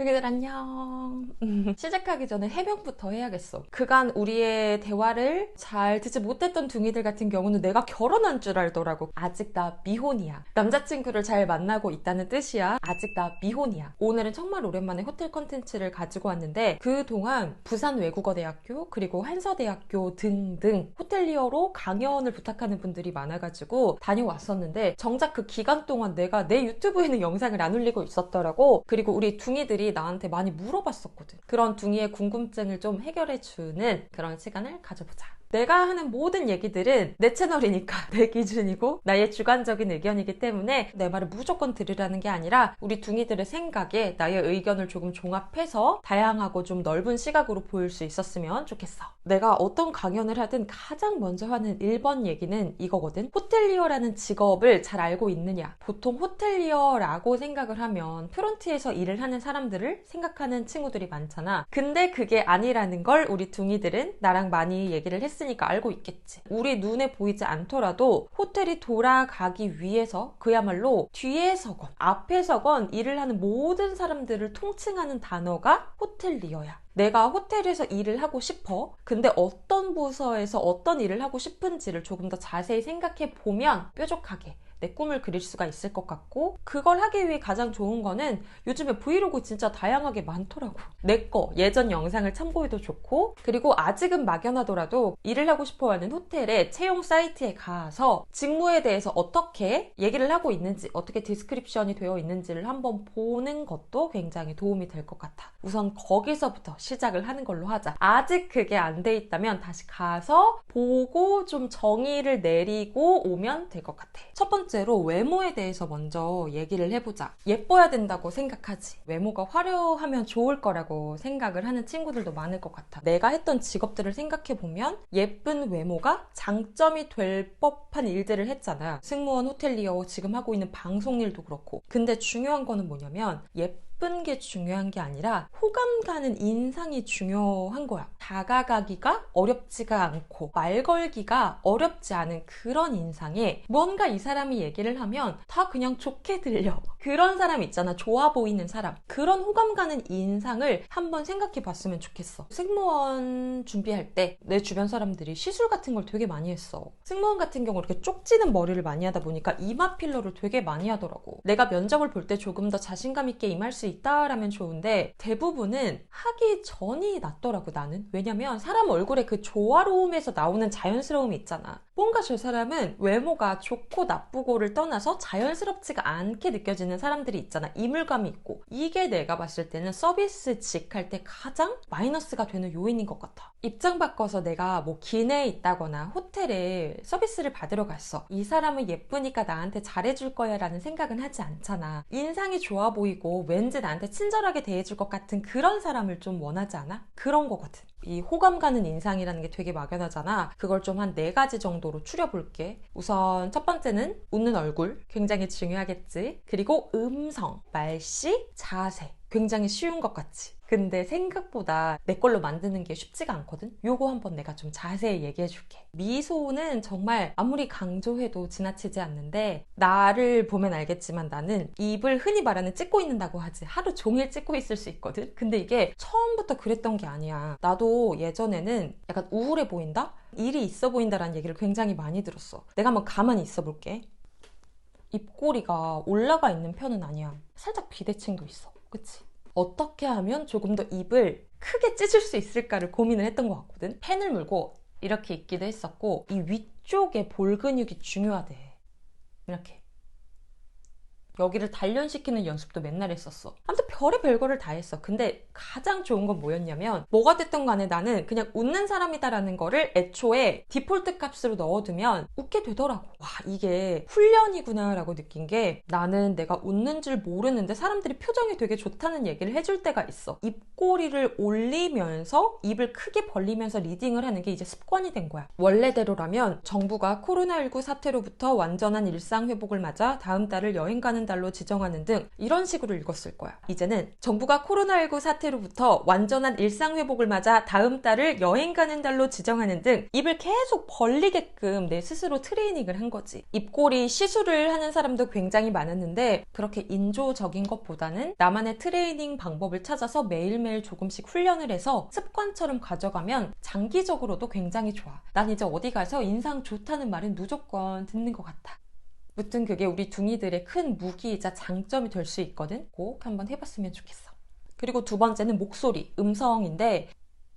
되게들 안녕. 시작하기 전에 해명부터 해야겠어. 그간 우리의 대화를 잘 듣지 못했던 둥이들 같은 경우는 내가 결혼한 줄 알더라고. 아직 나 미혼이야. 남자친구를 잘 만나고 있다는 뜻이야. 아직 나 미혼이야. 오늘은 정말 오랜만에 호텔 컨텐츠를 가지고 왔는데 그동안 부산 외국어대학교 그리고 한서대학교 등등 호텔리어로 강연을 부탁하는 분들이 많아가지고 다녀왔었는데 정작 그 기간 동안 내가 내 유튜브에는 영상을 안 올리고 있었더라고. 그리고 우리 둥이들이 나한테 많이 물어봤었거든. 그런 둥이의 궁금증을 좀 해결해주는 그런 시간을 가져보자. 내가 하는 모든 얘기들은 내 채널이니까 내 기준이고 나의 주관적인 의견이기 때문에 내 말을 무조건 들으라는 게 아니라 우리 둥이들의 생각에 나의 의견을 조금 종합해서 다양하고 좀 넓은 시각으로 보일 수 있었으면 좋겠어. 내가 어떤 강연을 하든 가장 먼저 하는 1번 얘기는 이거거든. 호텔리어라는 직업을 잘 알고 있느냐. 보통 호텔리어라고 생각을 하면 프론트에서 일을 하는 사람들을 생각하는 친구들이 많잖아. 근데 그게 아니라는 걸 우리 둥이들은 나랑 많이 얘기를 했어. 했으니까 알고 있겠지. 우리 눈에 보이지 않더라도 호텔이 돌아가기 위해서 그야말로 뒤에서건 앞에서건 일을 하는 모든 사람들을 통칭하는 단어가 호텔리어야. 내가 호텔에서 일을 하고 싶어. 근데 어떤 부서에서 어떤 일을 하고 싶은지를 조금 더 자세히 생각해 보면 뾰족하게 내 꿈을 그릴 수가 있을 것 같고 그걸 하기 위해 가장 좋은 거는 요즘에 브이로그 진짜 다양하게 많더라고. 내 거 예전 영상을 참고해도 좋고 그리고 아직은 막연하더라도 일을 하고 싶어하는 호텔의 채용 사이트에 가서 직무에 대해서 어떻게 얘기를 하고 있는지 어떻게 디스크립션이 되어 있는지를 한번 보는 것도 굉장히 도움이 될 것 같아. 우선 거기서부터 시작을 하는 걸로 하자. 아직 그게 안 돼 있다면 다시 가서 보고 좀 정의를 내리고 오면 될 것 같아. 첫 번째 번째로 외모에 대해서 먼저 얘기를 해보자. 예뻐야 된다고 생각하지. 외모가 화려하면 좋을 거라고 생각을 하는 친구들도 많을 것 같아. 내가 했던 직업들을 생각해보면 예쁜 외모가 장점이 될 법한 일들을 했잖아. 승무원, 호텔리어, 지금 하고 있는 방송 일도 그렇고. 근데 중요한 거는 뭐냐면 예쁜 예쁜 게 중요한 게 아니라 호감 가는 인상이 중요한 거야. 다가가기가 어렵지가 않고 말 걸기가 어렵지 않은 그런 인상에 뭔가 이 사람이 얘기를 하면 다 그냥 좋게 들려. 그런 사람 있잖아. 좋아 보이는 사람. 그런 호감 가는 인상을 한번 생각해 봤으면 좋겠어. 승무원 준비할 때 내 주변 사람들이 시술 같은 걸 되게 많이 했어. 승무원 같은 경우 이렇게 쪽지는 머리를 많이 하다 보니까 이마 필러를 되게 많이 하더라고. 내가 면접을 볼 때 조금 더 자신감 있게 임할 수 있다라면 좋은데 대부분은 하기 전이 낫더라고 나는. 왜냐면 사람 얼굴에 그 조화로움에서 나오는 자연스러움이 있잖아 뭔가 저 사람은 외모가 좋고 나쁘고를 떠나서 자연스럽지가 않게 느껴지는 사람들이 있잖아. 이물감이 있고. 이게 내가 봤을 때는 서비스직 할 때 가장 마이너스가 되는 요인인 것 같아. 입장 바꿔서 내가 뭐 기내에 있다거나 호텔에 서비스를 받으러 갔어. 이 사람은 예쁘니까 나한테 잘해줄 거야 라는 생각은 하지 않잖아. 인상이 좋아 보이고 왠지 나한테 친절하게 대해줄 것 같은 그런 사람을 좀 원하지 않아? 그런 거거든. 이 호감 가는 인상이라는 게 되게 막연하잖아. 그걸 좀 한 네 가지 정도로 추려볼게. 우선 첫 번째는 웃는 얼굴. 굉장히 중요하겠지. 그리고 음성, 말씨, 자세. 굉장히 쉬운 것 같지. 근데 생각보다 내 걸로 만드는 게 쉽지가 않거든? 요거 한번 내가 좀 자세히 얘기해 줄게. 미소는 정말 아무리 강조해도 지나치지 않는데 나를 보면 알겠지만 나는 입을 흔히 말하는 찍고 있는다고 하지. 하루 종일 찍고 있을 수 있거든? 근데 이게 처음부터 그랬던 게 아니야. 나도 예전에는 약간 우울해 보인다? 일이 있어 보인다라는 얘기를 굉장히 많이 들었어. 내가 한번 가만히 있어 볼게. 입꼬리가 올라가 있는 편은 아니야. 살짝 비대칭도 있어. 그치? 어떻게 하면 조금 더 입을 크게 찢을 수 있을까를 고민을 했던 것 같거든. 펜을 물고 이렇게 있기도 했었고 이 위쪽에 볼 근육이 중요하대. 이렇게. 여기를 단련시키는 연습도 맨날 했었어. 아무튼 별의 별거를 다 했어. 근데 가장 좋은 건 뭐였냐면 뭐가 됐든 간에 나는 그냥 웃는 사람이다라는 거를 애초에 디폴트 값으로 넣어두면 웃게 되더라고. 와 이게 훈련이구나 라고 느낀 게 나는 내가 웃는 줄 모르는데 사람들이 표정이 되게 좋다는 얘기를 해줄 때가 있어. 입꼬리를 올리면서 입을 크게 벌리면서 리딩을 하는 게 이제 습관이 된 거야. 원래대로라면 정부가 코로나19 사태로부터 완전한 일상 회복을 맞아 다음 달을 여행 가는 달로 지정하는 등 이런 식으로 읽었을 거야. 이제는 정부가 코로나19 사태로부터 완전한 일상 회복을 맞아 다음 달을 여행 가는 달로 지정하는 등 입을 계속 벌리게끔 내 스스로 트레이닝을 한 거지. 입꼬리 시술을 하는 사람도 굉장히 많았는데 그렇게 인조적인 것보다는 나만의 트레이닝 방법을 찾아서 매일매일 조금씩 훈련을 해서 습관처럼 가져가면 장기적으로도 굉장히 좋아. 난 이제 어디 가서 인상 좋다는 말은 무조건 듣는 것 같아. 무튼 그게 우리 둥이들의 큰 무기이자 장점이 될 수 있거든. 꼭 한번 해봤으면 좋겠어. 그리고 두 번째는 목소리, 음성인데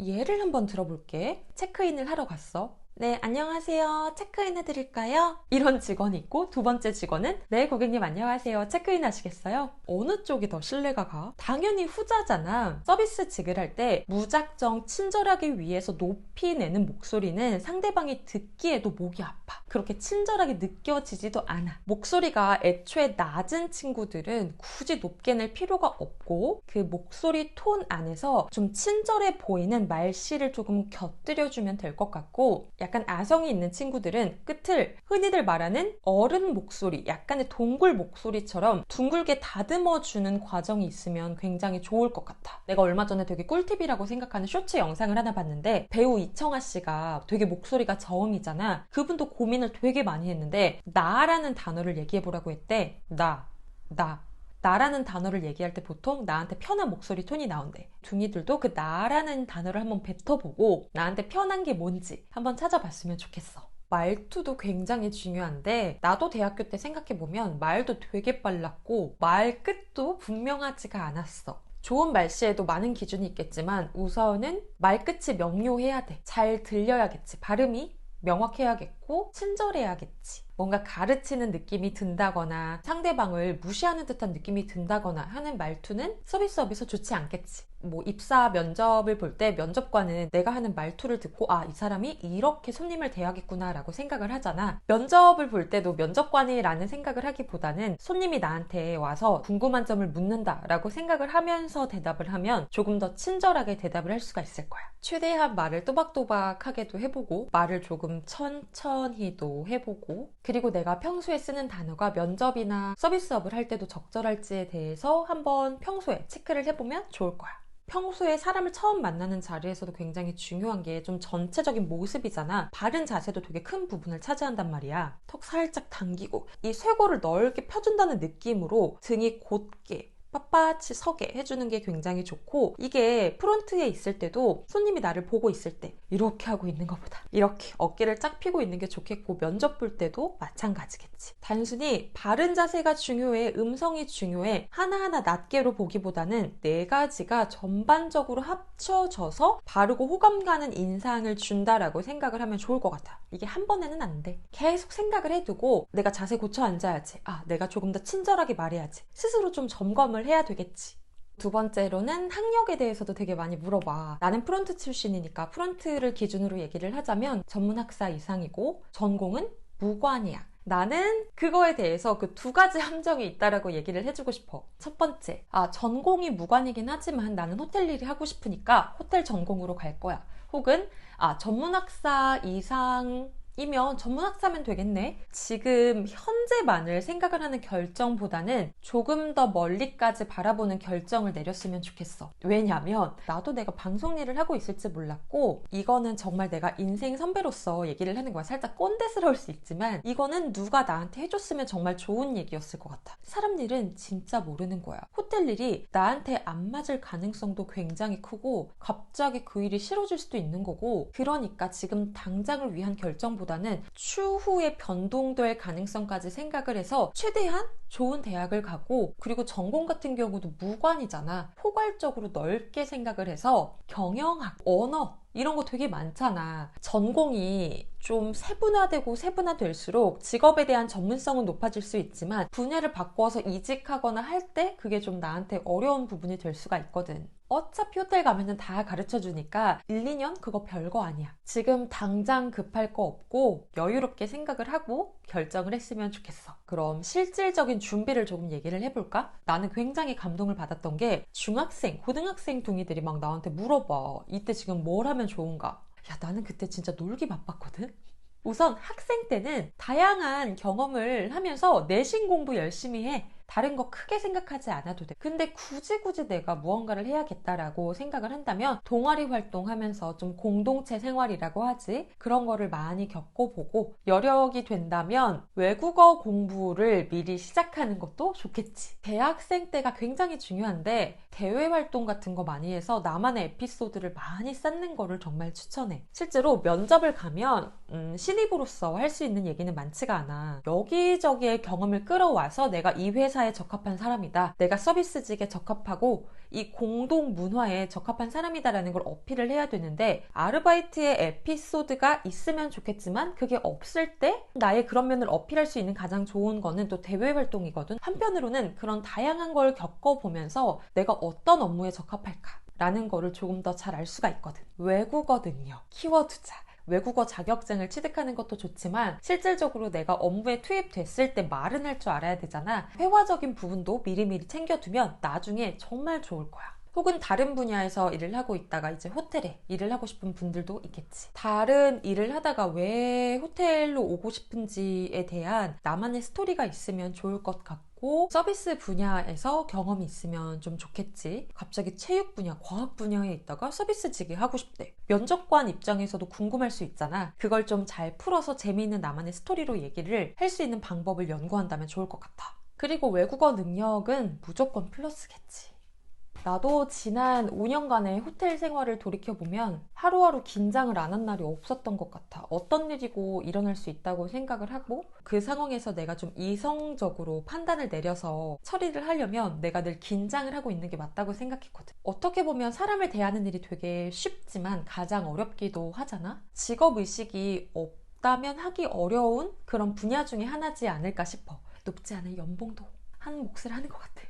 예를 한번 들어볼게. 체크인을 하러 갔어. 네, 안녕하세요. 체크인 해드릴까요? 이런 직원이 있고, 두 번째 직원은, 네, 고객님 안녕하세요. 체크인 하시겠어요? 어느 쪽이 더 신뢰가 가? 당연히 후자잖아. 서비스직을 할때 무작정 친절하기 위해서 높이 내는 목소리는 상대방이 듣기에도 목이 아파. 그렇게 친절하게 느껴지지도 않아. 목소리가 애초에 낮은 친구들은 굳이 높게 낼 필요가 없고, 그 목소리 톤 안에서 좀 친절해 보이는 말씨를 조금 곁들여주면 될 것 같고, 약간 아성이 있는 친구들은 끝을 흔히들 말하는 어른 목소리, 약간의 동굴 목소리처럼 둥글게 다듬어 주는 과정이 있으면 굉장히 좋을 것 같아. 내가 얼마 전에 되게 꿀팁이라고 생각하는 쇼츠 영상을 하나 봤는데 배우 이청아 씨가 되게 목소리가 저음이잖아. 그분도 고민을 되게 많이 했는데 나라는 단어를 얘기해 보라고 했대. 나, 나. 나라는 단어를 얘기할 때 보통 나한테 편한 목소리 톤이 나온대. 둥이들도 그 나라는 단어를 한번 뱉어보고 나한테 편한 게 뭔지 한번 찾아봤으면 좋겠어. 말투도 굉장히 중요한데 나도 대학교 때 생각해보면 말도 되게 빨랐고 말 끝도 분명하지가 않았어. 좋은 말씨에도 많은 기준이 있겠지만 우선은 말끝이 명료해야 돼. 잘 들려야겠지. 발음이 명확해야겠고 친절해야겠지. 뭔가 가르치는 느낌이 든다거나 상대방을 무시하는 듯한 느낌이 든다거나 하는 말투는 서비스업에서 좋지 않겠지. 뭐 입사 면접을 볼 때 면접관은 내가 하는 말투를 듣고 아 이 사람이 이렇게 손님을 대하겠구나라고 생각을 하잖아. 면접을 볼 때도 면접관이라는 생각을 하기보다는 손님이 나한테 와서 궁금한 점을 묻는다라고 생각을 하면서 대답을 하면 조금 더 친절하게 대답을 할 수가 있을 거야. 최대한 말을 또박또박하게도 해보고 말을 조금 천천히도 해보고 그리고 내가 평소에 쓰는 단어가 면접이나 서비스업을 할 때도 적절할지에 대해서 한번 평소에 체크를 해보면 좋을 거야. 평소에 사람을 처음 만나는 자리에서도 굉장히 중요한 게 좀 전체적인 모습이잖아. 바른 자세도 되게 큰 부분을 차지한단 말이야. 턱 살짝 당기고 이 쇄골을 넓게 펴준다는 느낌으로 등이 곧게 빳빳이 서게 해주는 게 굉장히 좋고 이게 프론트에 있을 때도 손님이 나를 보고 있을 때 이렇게 하고 있는 것보다 이렇게 어깨를 쫙 펴고 있는 게 좋겠고 면접 볼 때도 마찬가지겠지. 단순히 바른 자세가 중요해 음성이 중요해 하나하나 낱개로 보기보다는 네 가지가 전반적으로 합쳐져서 바르고 호감 가는 인상을 준다라고 생각을 하면 좋을 것 같아. 이게 한 번에는 안 돼. 계속 생각을 해두고 내가 자세 고쳐 앉아야지. 아, 내가 조금 더 친절하게 말해야지. 스스로 좀 점검을 해야 되겠지. 두 번째로는 학력에 대해서도 되게 많이 물어봐. 나는 프론트 출신이니까 프론트를 기준으로 얘기를 하자면 전문학사 이상이고 전공은 무관이야. 나는 그거에 대해서 그 두 가지 함정이 있다라고 얘기를 해주고 싶어. 첫 번째, 아, 전공이 무관이긴 하지만 나는 호텔 일이 하고 싶으니까 호텔 전공으로 갈 거야. 혹은, 아, 전문학사 이상 이면 전문학사면 되겠네. 지금 현재만을 생각을 하는 결정보다는 조금 더 멀리까지 바라보는 결정을 내렸으면 좋겠어. 왜냐면 나도 내가 방송 일을 하고 있을지 몰랐고 이거는 정말 내가 인생 선배로서 얘기를 하는 거야. 살짝 꼰대스러울 수 있지만 이거는 누가 나한테 해줬으면 정말 좋은 얘기였을 것 같아. 사람 일은 진짜 모르는 거야. 호텔 일이 나한테 안 맞을 가능성도 굉장히 크고 갑자기 그 일이 싫어질 수도 있는 거고 그러니까 지금 당장을 위한 결정 보다 는 추후에 변동될 가능성까지 생각을 해서 최대한 좋은 대학을 가고 그리고 전공 같은 경우도 무관이잖아. 포괄적으로 넓게 생각을 해서 경영학, 언어 이런 거 되게 많잖아. 전공이 좀 세분화되고 세분화될수록 직업에 대한 전문성은 높아질 수 있지만 분야를 바꿔서 이직하거나 할 때 그게 좀 나한테 어려운 부분이 될 수가 있거든. 어차피 호텔 가면은 다 가르쳐 주니까 1, 2년 그거 별거 아니야. 지금 당장 급할 거 없고 여유롭게 생각을 하고 결정을 했으면 좋겠어. 그럼 실질적인 준비를 조금 얘기를 해볼까? 나는 굉장히 감동을 받았던 게 중학생, 고등학생 동이들이 막 나한테 물어봐. 이때 지금 뭘 하면 좋은가? 야, 나는 그때 진짜 놀기 바빴거든? 우선 학생 때는 다양한 경험을 하면서 내신 공부 열심히 해. 다른 거 크게 생각하지 않아도 돼. 근데 굳이 굳이 내가 무언가를 해야겠다라고 생각을 한다면 동아리 활동하면서 좀 공동체 생활이라고 하지. 그런 거를 많이 겪어보고 여력이 된다면 외국어 공부를 미리 시작하는 것도 좋겠지. 대학생 때가 굉장히 중요한데 대외 활동 같은 거 많이 해서 나만의 에피소드를 많이 쌓는 거를 정말 추천해. 실제로 면접을 가면 음, 신입으로서 할 수 있는 얘기는 많지가 않아. 여기저기의 경험을 끌어와서 내가 이 회사 에 적합한 사람이다. 내가 서비스직에 적합하고 이 공동 문화에 적합한 사람이다라는 걸 어필을 해야 되는데 아르바이트의 에피소드가 있으면 좋겠지만 그게 없을 때 나의 그런 면을 어필할 수 있는 가장 좋은 거는 또 대외 활동이거든. 한편으로는 그런 다양한 걸 겪어보면서 내가 어떤 업무에 적합할까? 라는 거를 조금 더 잘 알 수가 있거든. 외국어 능력 키워두자. 외국어 자격증을 취득하는 것도 좋지만 실질적으로 내가 업무에 투입됐을 때 말은 할 줄 알아야 되잖아. 회화적인 부분도 미리미리 챙겨두면 나중에 정말 좋을 거야. 혹은 다른 분야에서 일을 하고 있다가 이제 호텔에 일을 하고 싶은 분들도 있겠지. 다른 일을 하다가 왜 호텔로 오고 싶은지에 대한 나만의 스토리가 있으면 좋을 것 같고 서비스 분야에서 경험이 있으면 좀 좋겠지. 갑자기 체육 분야, 과학 분야에 있다가 서비스직이 하고 싶대. 면접관 입장에서도 궁금할 수 있잖아. 그걸 좀 잘 풀어서 재미있는 나만의 스토리로 얘기를 할 수 있는 방법을 연구한다면 좋을 것 같아. 그리고 외국어 능력은 무조건 플러스겠지. 나도 지난 5년간의 호텔 생활을 돌이켜보면 하루하루 긴장을 안 한 날이 없었던 것 같아. 어떤 일이고 일어날 수 있다고 생각을 하고 그 상황에서 내가 좀 이성적으로 판단을 내려서 처리를 하려면 내가 늘 긴장을 하고 있는 게 맞다고 생각했거든. 어떻게 보면 사람을 대하는 일이 되게 쉽지만 가장 어렵기도 하잖아. 직업의식이 없다면 하기 어려운 그런 분야 중에 하나지 않을까 싶어. 높지 않은 연봉도 한 몫을 하는 것 같아.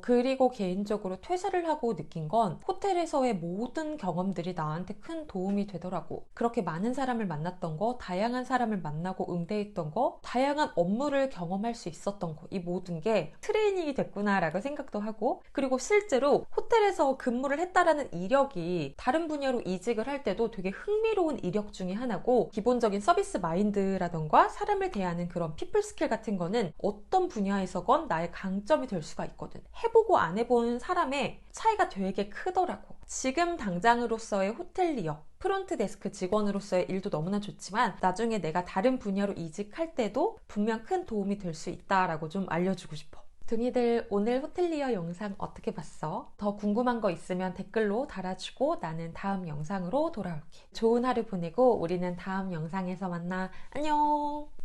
그리고 개인적으로 퇴사를 하고 느낀 건 호텔에서의 모든 경험들이 나한테 큰 도움이 되더라고. 그렇게 많은 사람을 만났던 거, 다양한 사람을 만나고 응대했던 거, 다양한 업무를 경험할 수 있었던 거, 이 모든 게 트레이닝이 됐구나라고 생각도 하고, 그리고 실제로 호텔에서 근무를 했다라는 이력이 다른 분야로 이직을 할 때도 되게 흥미로운 이력 중에 하나고, 기본적인 서비스 마인드라던가 사람을 대하는 그런 피플 스킬 같은 거는 어떤 분야에서건 나의 강점이 될 수가 있거든. 해보고 안 해본 사람의 차이가 되게 크더라고. 지금 당장으로서의 호텔리어, 프론트 데스크 직원으로서의 일도 너무나 좋지만 나중에 내가 다른 분야로 이직할 때도 분명 큰 도움이 될 수 있다라고 좀 알려주고 싶어. 등이들 오늘 호텔리어 영상 어떻게 봤어? 더 궁금한 거 있으면 댓글로 달아주고 나는 다음 영상으로 돌아올게. 좋은 하루 보내고 우리는 다음 영상에서 만나. 안녕!